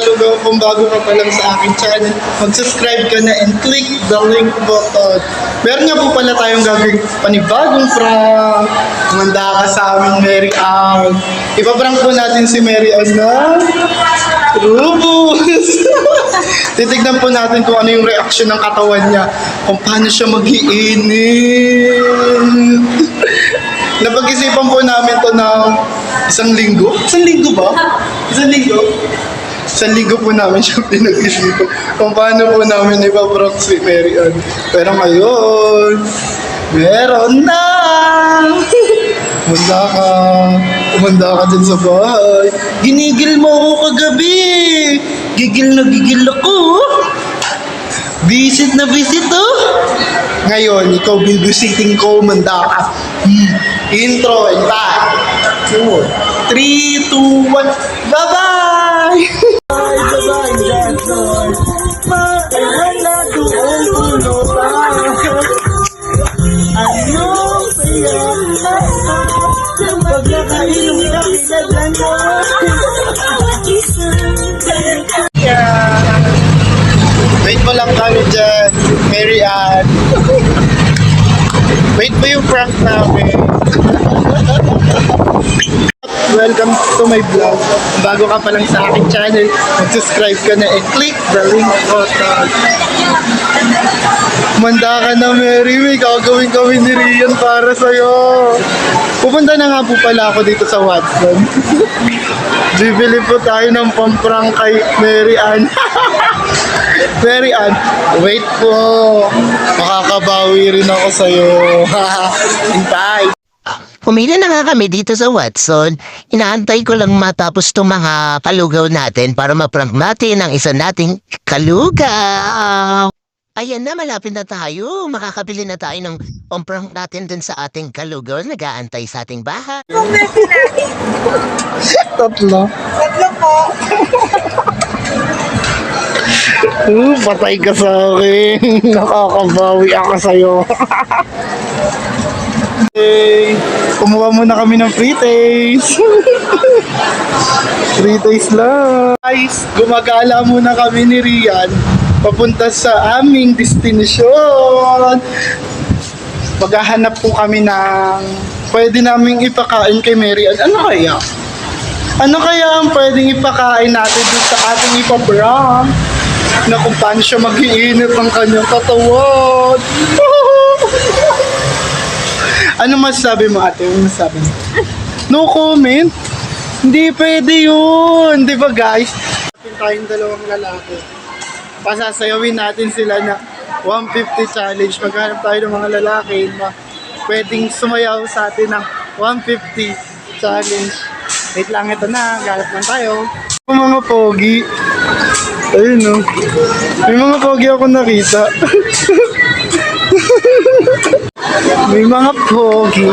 kalugaw kung bago ka pa lang sa aking channel, mag-subscribe ka na and click the link button. Meron nga po pala tayong gagawin panibagong prank. Manda ka sa amin, Mary Ann. Ipaprank po natin si Mary Ann na Rubus! Titignan po natin kung ano yung reaction ng katawan niya. Kung paano siya mag-iinit. Napag-isipan po namin to ng isang linggo. Isang linggo ba? Isang linggo? Isang linggo po namin siya pinag-isipan kung paano po namin ipaprank si Mary Ann. Pero ngayon, meron na! Umanda ka. Umanda ka dyan sa bahay. Ginigil mo ako kagabi. Gigil na gigil ako. Visit na visit oh. Ngayon, ikaw bibisiting ko, umanda ka. Hmm. Intro and back. Two, three, two, one. Bye-bye! Bye-bye, Wait mo lang kami dyan, Mary Ann. Wait mo yung prank namin. Welcome to my vlog. Bago ka pa lang sa aking channel, mag-subscribe ka na and click the link button. Manda ka na, Mary. May gagawin kami ni Rian para sa'yo. Pupunta na nga po pala ako dito sa Watson. Bibili po tayo ng pamprank kay Mary Ann. Mary Ann, wait po. Makakabawi rin ako sa'yo. Hintay. Pumila na nga kami dito sa Watson. Inaantay ko lang matapos itong mga kalugaw natin para maprank natin ang isa nating kalugaw. Ayan na, malapit na tayo. Makakabili na tayo ng pang-prank natin dun sa ating kalugaw. Nag-aantay sa ating bahay. Tatlo. Tatlo po. Uh, patay ka sa akin. Nakakabawi ako sa'yo. hey, kumuha muna kami ng free taste. free taste lang. Guys, gumagala muna kami ni Rian papunta sa aming destinasyon. Maghahanap po kami ng pwede naming ipakain kay Mary Ann. Ano kaya? Ano kaya ang pwedeng ipakain natin dun sa ating ipabram? Na kung paano siya mag-iinit ng kanyang katawan. ano masasabi mo ate? Ano masasabi mo? No comment? Hindi pwede yun. Di ba guys? Tayong dalawang lalaki. Pasasayawin natin sila na 150 challenge. Maghanap tayo ng mga lalaki na pwedeng sumayaw sa atin ng 150 challenge. Wait lang, ito na. Galap lang tayo. Mga pogi. Ayun no. May mga pogi ako nakita. May mga pogi.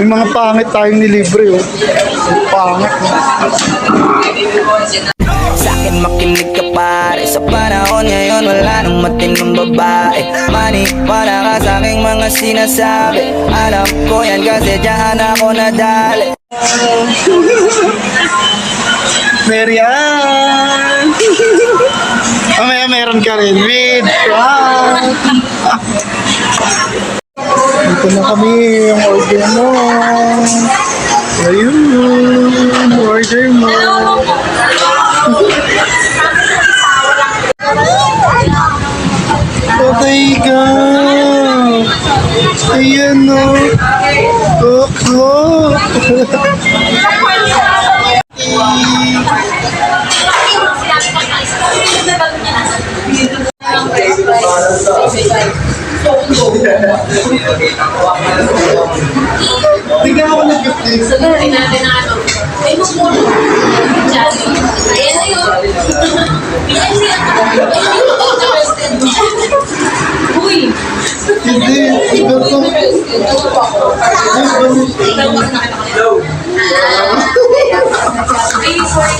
May mga pangit tayong nilibre oh. Pangit. Sa akin makinig ka pare Sa panahon ngayon wala nang matinong babae Maniwala ka sa aking mga sinasabi Alam ko yan kasi diyan ako nadali Marian! Mamaya meron ka rin with prank. Dito na kami yung order mo. Ayun, order mo. Patay ka! Ayan o. Koko! Tingnan ako nag-gift Sabihin natin na ano, ay mumulong. Ayan na yun. Ayan siya. Uy! Hindi, iba to. Ikaw ba nakita ko nito? Ay, sorry.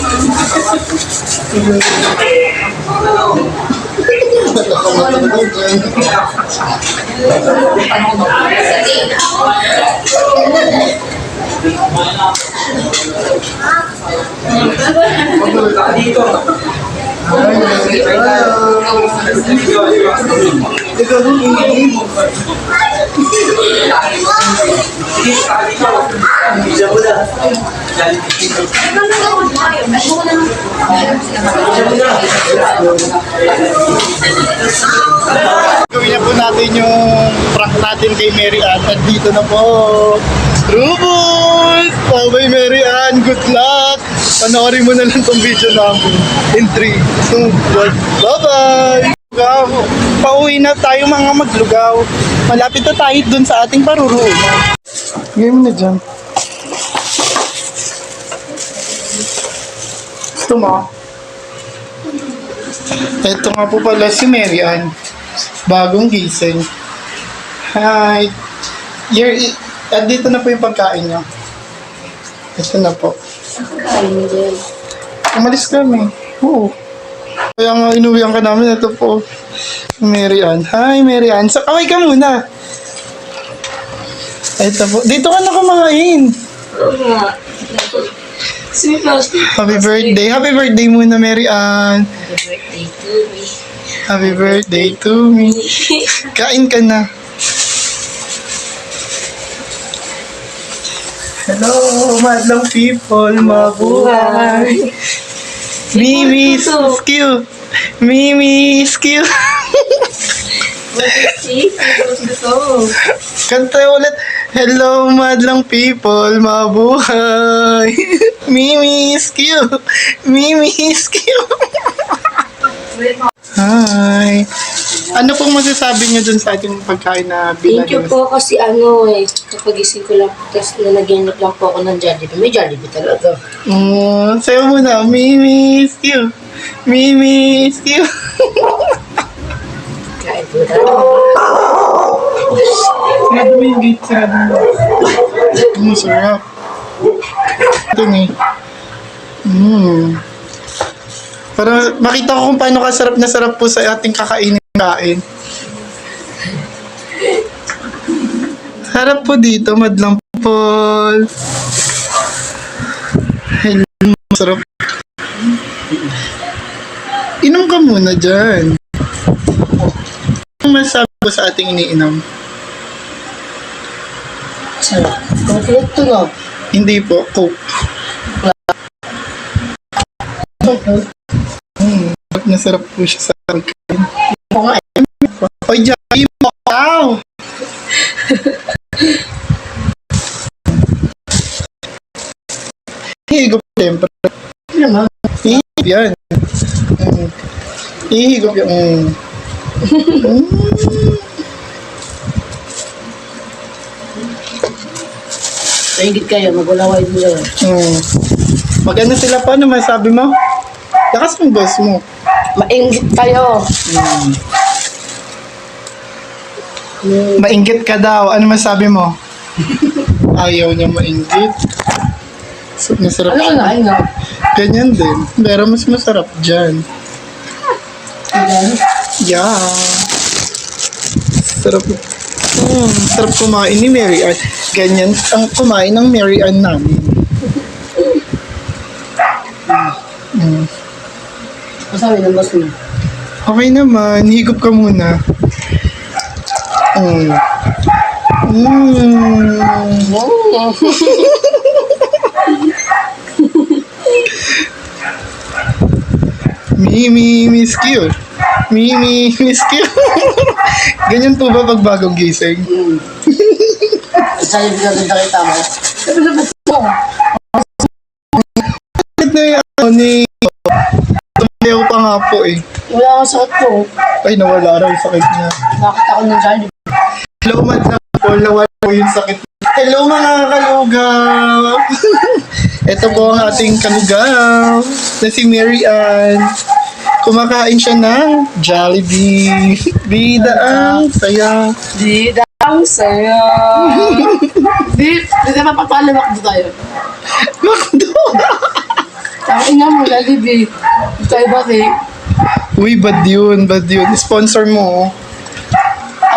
Dito. Ikaw nung hindi mo. Bisa mo na. Bisa mo na. Gawin na po natin yung prank natin kay Mary Ann. At dito na po. Rubos! Bye Mary Ann. Good luck! Panoorin mo na lang tong video namin. In 3, 2, 1. Bye-bye! Lugaw. Pauwi na tayo mga maglugaw. Malapit na tayo dun sa ating paruroonan. Game na dyan. Gusto? Ito nga po pala si Mary Ann. Bagong gising. Hi. You're, at dito na po yung pagkain niyo. Ito na po. Umalis kami. Oo. Kaya nga inuwihan ka namin. Ito po. Mary Ann. Hi, Mary Ann. So, kaway ka muna. Ito po. Dito ka na kumain. Sweet plastic. Happy birthday. Happy birthday muna, Mary Ann. Birthday to me. Happy birthday to me. Kain ka na. Hello, madlang people, mabuhay. Mimi Skill. Mimi Skill. See? Gusto ko. Kanta ulit. Hello, madlang people, mabuhay. Mimi Skill. Mimi Skill. Hi. Ano pong masasabi niyo dun sa ating pagkain na Thank you po kasi ano eh, kapagising ko lang, tapos nanaginip lang po ako ng Jollibee. May Jollibee talaga. Oh, sayo mo na. Mimi Skill. Mimi Skill. Kain po tayo. Sarado mo yung gate. Sarado mo. Mm, sarap. Ito ni. Mm. Para makita ko kung paano kasarap na sarap po sa ating kakainin kain. Harap po dito, madlang Paul. Hello, masarap. Inom ka muna dyan. Ano masasabi ko sa ating iniinom? Kung ito no. Hindi po, Coke. Hmm, sarap na sarap po siya sa pagkain. Oy, Jackie, wow! Ihigop siyempre. Ano naman? Ihigop yan. Mm. Ihigop yan. Mm. Paingit kayo, magulaway mo yun. Mm. Maganda sila pa, ano masabi mo? Lakas mo boss mo. Maingit kayo. Mainggit ka daw. Ano masabi mo? Ayaw niya mainggit. So, masarap Ano na, ano? Ganyan din. Pero mas masarap dyan. Ayan. Yeah. Sarap. Hmm, sarap kumain ni Mary Ann. Ganyan ang kumain ng Mary Ann namin. Hmm. Masabi ng boss mo. Okay naman. Higop ka muna. Mm. Mm. Mimi, Miss Q. Mimi, Miss Q. Ganyan po ba pag bagong gising? Sa'yo pinaganda kita mo. Sabi na ba't mo? Bakit na yung ano ni... Tumayaw pa nga po eh. Wala akong sakit ko. Ay, nawala raw yung sakit niya. Nakita ko ng Jollibee. Hello, Madam Paul. Nawala po yung sakit. Hello, mga kalugaw! Ito po ang ating kalugaw na si Mary Ann. Kumakain siya ng Jollibee. Bida ang saya. Di dang saya. Di, di na mapapalawak doon tayo. Makdo! Ang ina mo, Jollibee. Tayo ba? Uy, bad yun, bad yun. Sponsor mo.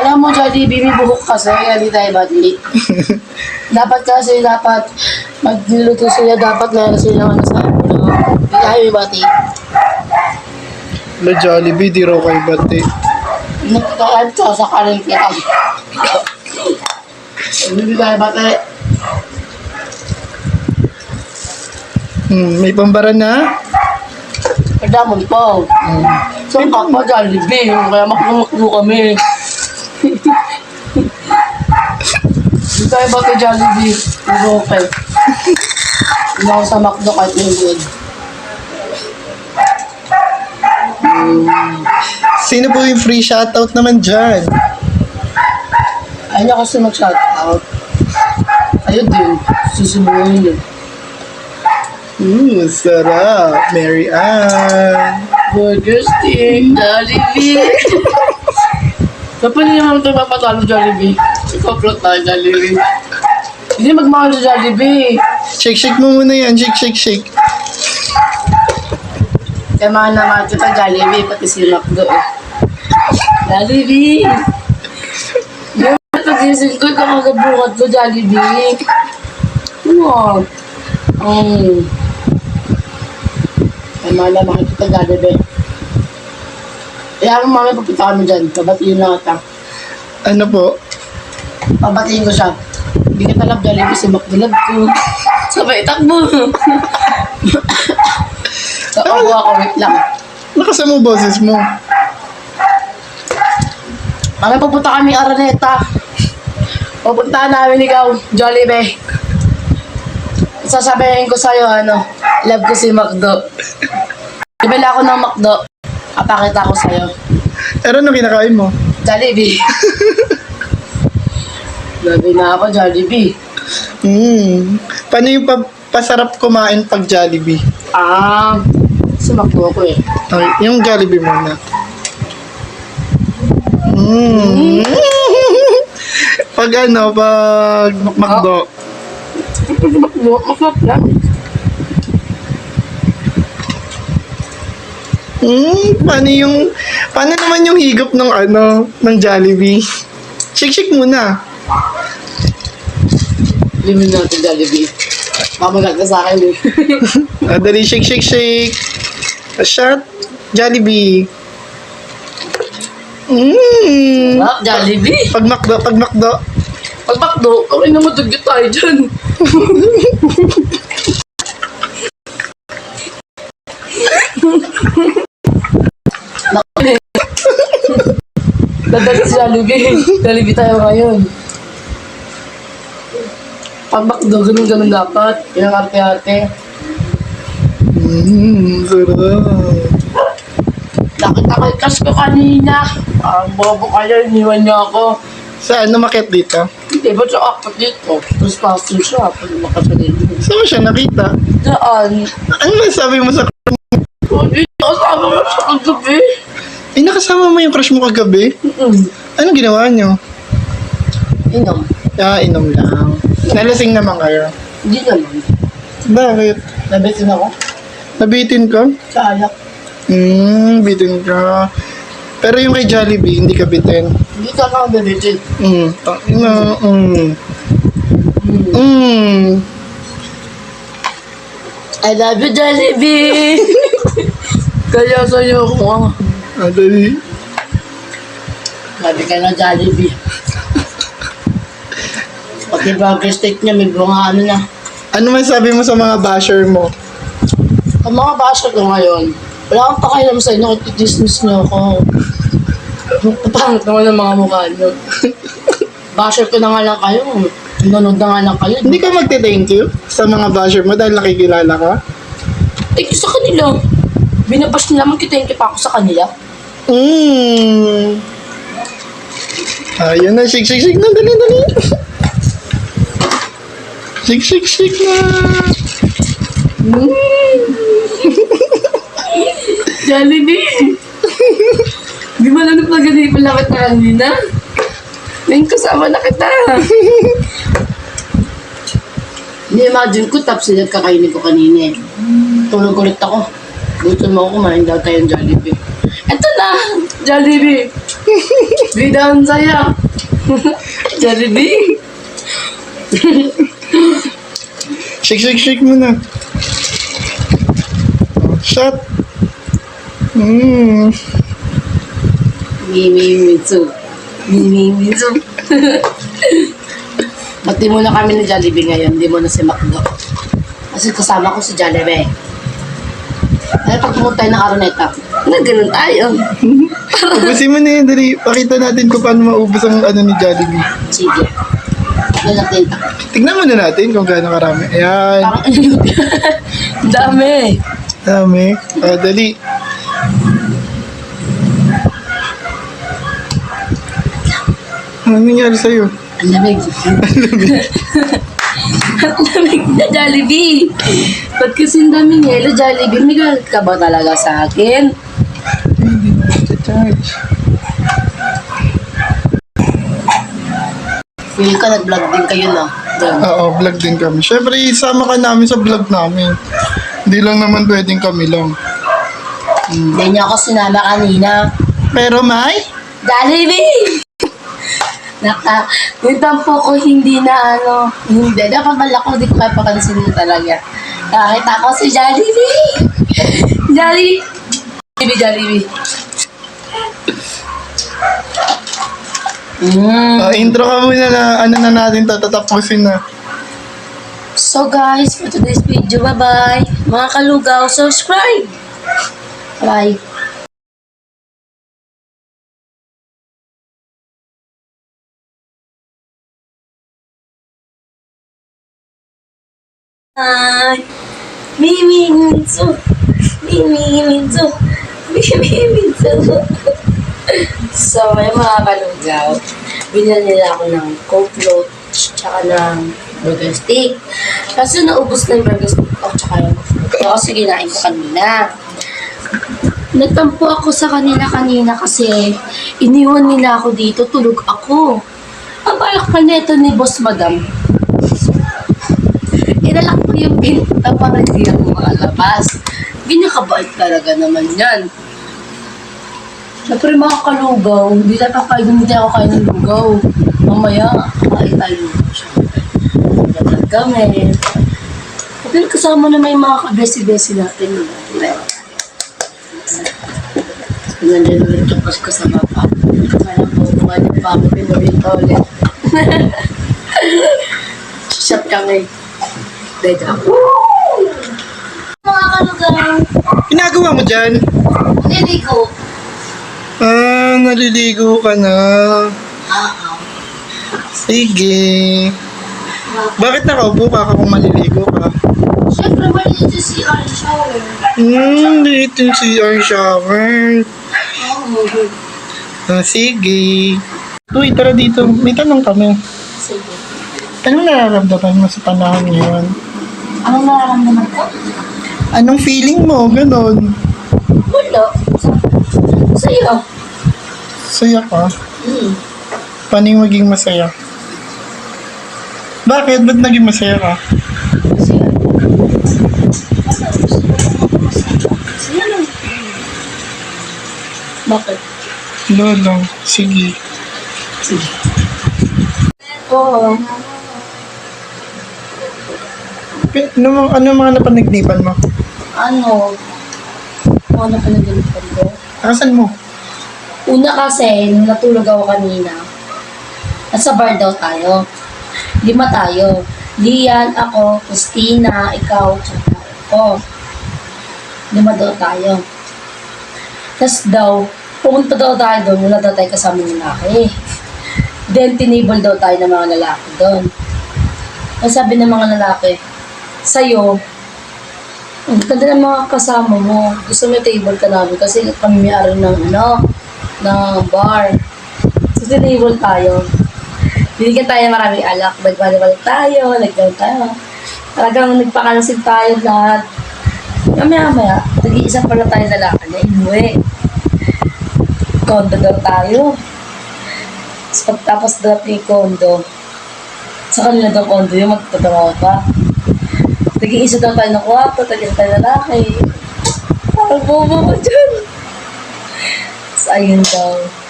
Alam mo, Jollibee, may buhok kasi, kaya di tayo bati. dapat kasi, dapat, magluluto sila, dapat meron silang ano sa ulo. Kaya Kaya yung bati. La Jollibee, di raw kay bate. Nagkakaan ka sa kaya. Hindi kaya bati. Hmm, may pambara na? Kadamon po. So, pa Jollibee. Kaya maklumaklo kami. Hindi tayo ba kay Jollibee? Hindi okay. Hindi ako sa McDo kahit yung good. Sino po yung free shoutout naman dyan? Ayaw kasi mag-shoutout. Ayun din. Susubuhin yun. Ooh, sarap. Mary Ann. Burger stick. Jollibee. Kapag hindi naman ito mapatalo Jollibee. Ikaw-plot tayo Jollibee. Hindi magmahal sa Jollibee. Shake, shake mo muna yan. Shake, shake, shake. Kaya mga naman kita Jollibee, pati si Macdo eh. Jollibee! Yung pag-ising ko, kakagabukat ko Jollibee. Ano? Um, kaya mga naman kita Jollibee. Kaya ang mga papunta kami dyan, pabatiin lang ata. Ano po? Pabatiin ko siya. Hindi kita love Jollibee, si Macdo love ko. Sabay, takbo! Takbo ako, wait lang. Lakas mo boses mo. Kami pupunta kami Araneta. Pupuntahan namin ikaw, Jollibee. Sasabihin ko sa'yo, ano, love ko si Macdo. Ibila ako ng Macdo. Kapakita ko sa'yo. Pero ano kinakain mo? Jollibee. Labi na ako, Jollibee. Hmm. Paano yung pa- pasarap kumain pag Jollibee? Ah, Macdo ako eh. Okay, yung Jollibee muna. Hmm. pag ano, pag McDo. Si Macdo, masarap lang. Hmm, paano yung, paano naman yung higop ng ano, ng Jollibee? Shake, shake muna. Limin natin, Jollibee. Mamagat ka sa akin eh. Ah, dali, shake, shake, shake. A shot, Jollibee. Mmm. Ah, Jollibee. Pag McDo, pag McDo. Pag Macdo, okay na madugyot tayo dyan. Dadali si Jollibee. Jollibee tayo ngayon. Pag Macdo, ganun-ganun dapat. Yung arte-arte. Mmm, sarap. Nakita cash ko kanina. Ang bobo kayo, iniwan niyo ako. Saan? Numakit dito? Hindi ba siya akpat dito? Tapos pastor siya. Pag makasalit. Saan mo siya nakita? Daan. Ano masabi mo sa... Hindi kasama mo siya kagabi. Eh, nakasama mo yung crush mo kagabi? Mm-mm. Anong ginawa niyo? Inom. Ah, inom lang. Nalasing naman kayo. Hindi naman. Bakit? Nabesin ako. Nabitin ka? Sa alak. Hmm, bitin ka. Pero yung kay Jollibee, hindi ka bitin. Hindi ka na nabesin. Hmm, ina, hmm. Hmm. I love you, Jollibee! Kaya sa'yo ako nga. Ah. Sabi ka na, Jollibee. Pati burger steak niya, may bunga ano na. Ano man sabi mo sa mga basher mo? Ang mga basher ko ngayon, wala akong pakialam sa inyo, dismiss niyo ako. Pangit naman ang mga mukha niyo. basher ko na nga lang kayo. Nanonood na nga lang kayo. Hindi ka magte-thank you sa mga basher mo dahil nakikilala ka? Thank you sa kanila. Binabash nila, magki-thank you pa ako sa kanila. Hmm. Ayun na, shake, shake, shake na, dali, dali. Shake, shake, shake na. Jollibee! Di ba nanap na ganun yung malapit na kanina? Ngayon kasama na kita. Ni-imagine ko, tapos sila kakainin ko kanina eh. Tulog ulit ako. Gusto mo ako kumain daw tayong Jollibee. Eto na! Jollibee! Bida ang saya! Jollibee! Shake, shake, shake na. Shot. Mm. Mimi Mitsu. Mimi Mitsu. Ba't di muna kami ni Jollibee ngayon? Di mo na si Macdo. Kasi kasama ko si Jollibee. Ay, pag pumunta ng Araneta, na ganun tayo. Ubusin mo na yun, dali. Pakita natin kung paano maubos ang ano ni Jollibee. Sige. Doon natin. Tignan muna natin kung gaano karami. Ayan. Parang Ang dami. Dami. Ah, dali. Ano nangyari sa'yo? Ang lamig. Ang lamig na Jollibee. Ba't kasi ang daming yelo, Jollibee? May galit ka ba talaga sa akin? Hindi na charge. Feel ko nag-vlog din kayo? Doon. Oo, vlog din kami. Siyempre, isama ka namin sa vlog namin. Hindi lang naman pwedeng kami lang. Hindi niya ako sinama kanina. Pero may, Jollibee! Naka, yung tampo ko hindi na ano, hindi. Dapat bala ko, di ko kaya pakansin mo talaga. Nakakita ko si Jollibee! Jollibee! Jollibee, Jollibee. Mm. ah, intro ka muna na ano na natin tatatapusin na. So guys, for today's video, bye-bye. Mga kalugaw, subscribe! Bye! Hi! Mimi Minso! Mimi Minso! Mimi Minso! so, may mga kalugaw. Binili nila ako ng coke float, tsaka ng burger stick. Kaso naubos na yung burger stick ko, tsaka yung ko. Kasi kinain ko kanina. Nagtampo ako sa kanila kanina kasi iniwan nila ako dito, tulog ako. Ang balak pa neto ni Boss Madam. Inalak ko yung pinta para hindi ako makalabas. Ginakabait talaga naman yan. Siyempre mga kalugaw, hindi tayo kakain, hindi tayo kakain ng lugaw. Mamaya, kakain tayo. Dapat kami. Pero kasama na may mga kabesi-besi natin. Nandiyan ulit tapos kasama pa. Kaya po, kumain pa ako, pinurito ulit. Shot kami. Deja. Mga kalugaw, Ginagawa mo dyan? ko. Ah, naliligo ka na. Ah, Sige. Bakit nakaupo ka kung maliligo ka? Siyempre, mali dito si Ari Shower. Hmm, dito yung CR shower. Oo. Ah, sige. Uy, tara dito. May tanong kami. Sige. Anong nararamdaman mo sa panahon ngayon? Anong nararamdaman ko? Anong feeling mo? Ganon. Wala. Sa'yo. Saya ka? Hmm. Paano yung maging masaya? Bakit? Ba't naging masaya ka? Kasi Sa'yo lang. Bakit? Lolo, sige. Sige. Oo. Ano, ano mga napanagnipan mo? Ano? Ano pa nagalitan ko? Asan mo? Una kasi, nung natulog ako kanina, nasa bar daw tayo. Lima tayo. Lian, ako, Christina, ikaw, tsaka ako. Lima daw tayo. Tapos daw, pumunta daw tayo doon, wala daw tayo kasama ng lalaki. Then, tinable daw tayo ng mga lalaki doon. Ang sabi ng mga lalaki, sa'yo, ang ganda ng mga kasama mo. Gusto mo table ka namin kasi kami may-ari ng ano, ng bar. So, tinable tayo. Binigyan tayo ng maraming alak. Nagbalik-balik tayo, nagkaroon tayo. Talagang nagpakalasig tayo lahat. Mamaya-maya, nag-iisa pala tayo lalaki na inuwi. Kondo daw tayo. Tapos pagtapos daw yung kondo, sa kanila daw kondo yung magtatrabaho pa. Nag-iisa daw tayo ng kwarto, tagil tayo lalaki. Parang bobo ko dyan. So, ayun daw.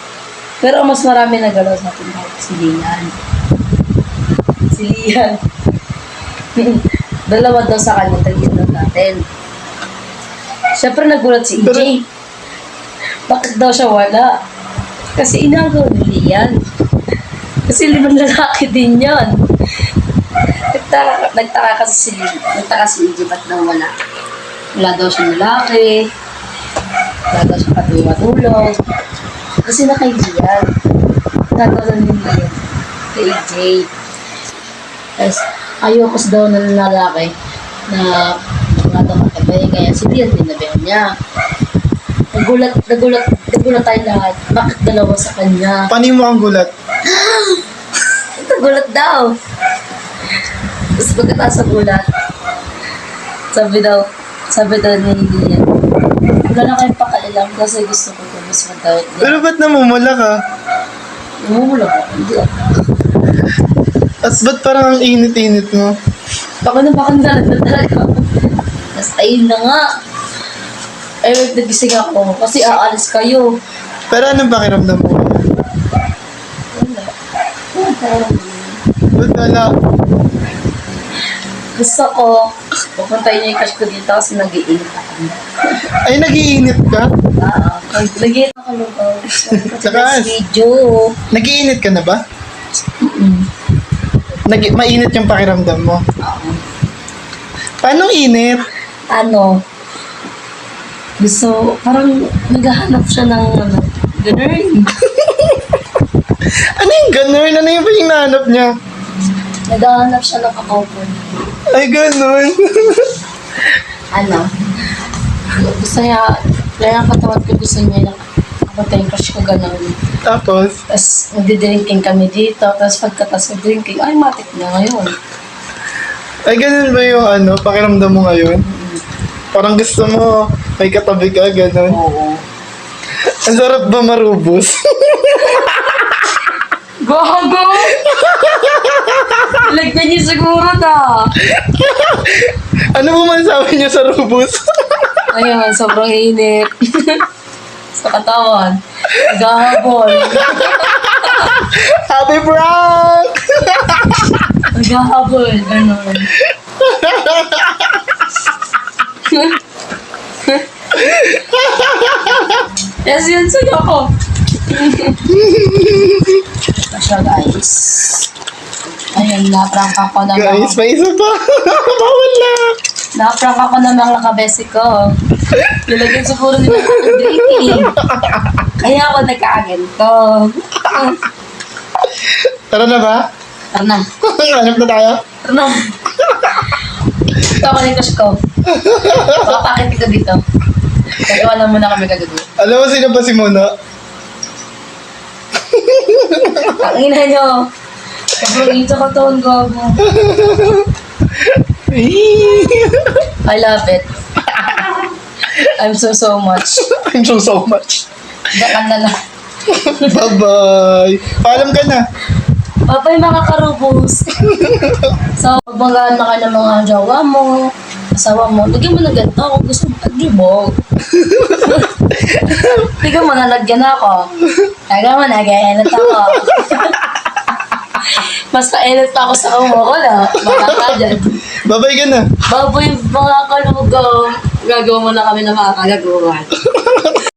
Pero ang mas marami nagalaw sa atin daw, si Lian. Si Lian. Dalawa daw sa kanya, tagil daw natin. Siyempre nagulat si EJ. Bakit daw siya wala? Kasi inagaw nila yan. Kasi limang lalaki din yan. Nagtaka, nagtaka kasi si nagtaka si EJ ba't daw wala. Wala daw siyang lalaki. Wala daw siyang katulong-matulong. Kasi nakaibigan. Nagkakaroon nila yun. Kay EJ. Tapos, ayoko sa daw ng lalaki na mga daw kakabay. Kaya si Dian tinabihan niya. Nagulat, nagulat, nagulat tayo lahat. Bakit dalawa sa kanya? Paano mo ang gulat? Nagulat daw. Tapos pagkatapos sa gulat, sabi daw, sabi daw ni Lian, wala na kayong pakailam kasi gusto ko mas madawit niya. Pero ba't namumula ka? Namumula ko. Hindi ako. At ba't parang ang init-init mo? Baka na baka na talaga. Tapos ayun na nga. Eh, wait, nagising ako kasi aalis kayo. Pero anong pakiramdam mo? Wala. Wala. Ba't wala? Gusto ko, pupuntayin niyo yung crush ko dito kasi nag-iinit ako. Ay, nagiinit ka? Ah, nag-iinit ako lugaw. Saka- video. Nagiinit ka na ba? Nag mainit yung pakiramdam mo. Paano init? Ano, gusto, parang naghahanap siya ng ano, ganun. Ano yung ganun? Ano yung hinahanap niya? Naghahanap siya ng kakaupo. Ay, ganun. Ano, niya, kaya ang katawan ko gusto niya ng kapatay yung crush ko ganun. Tapos, Tapos, magdi-drinking kami dito. Tapos, pagkatas ng drinking, ay, matik na ngayon. ay ganun ba yung ano, pakiramdam mo ngayon? Parang gusto mo, may katabi ka, ganun. Oo. Ang sarap ba marubos? Gago! Lagyan niyo siguro na. ano mo man sabi niyo sa rubos? Ayun, sobrang init. sa katawan. Naghahabol. Happy prank! Naghahabol. Ganon. yes, yun. Sige ako. Masya, guys. Ayun, naprank ako ng mga, Guys, may isa pa. Bawal na. Naprank ako ng mga kabesi ko. Nilagyan siguro nila ako ng drinking. Kaya ako nagkaaganto. Tara na ba? Tara na. Hanap na tayo? Tara na. Ito ako yung crush ko. Papakit ko dito. Gagawa lang muna kami gagawin. Alam mo sino ba si Mona? Ang ina nyo. Sobrang ito ka taon gago. I love it. I'm so so much. I'm so so much. Dakan na lang. Bye-bye. Paalam ka na. Papay mga karubos. so, magbanggaan na ka ng mga jowa mo, asawa mo. Lagyan mo na ganito kung gusto mo paglibog. Tignan mo, nalagyan ako. Tignan mo, nag-edit ako. Mas ka-edit pa ako sa umo ko na. Baka ka dyan. Babay ka na. Baboy, mga kalugaw. Oh. Gagawa mo na kami ng mga kagagawa.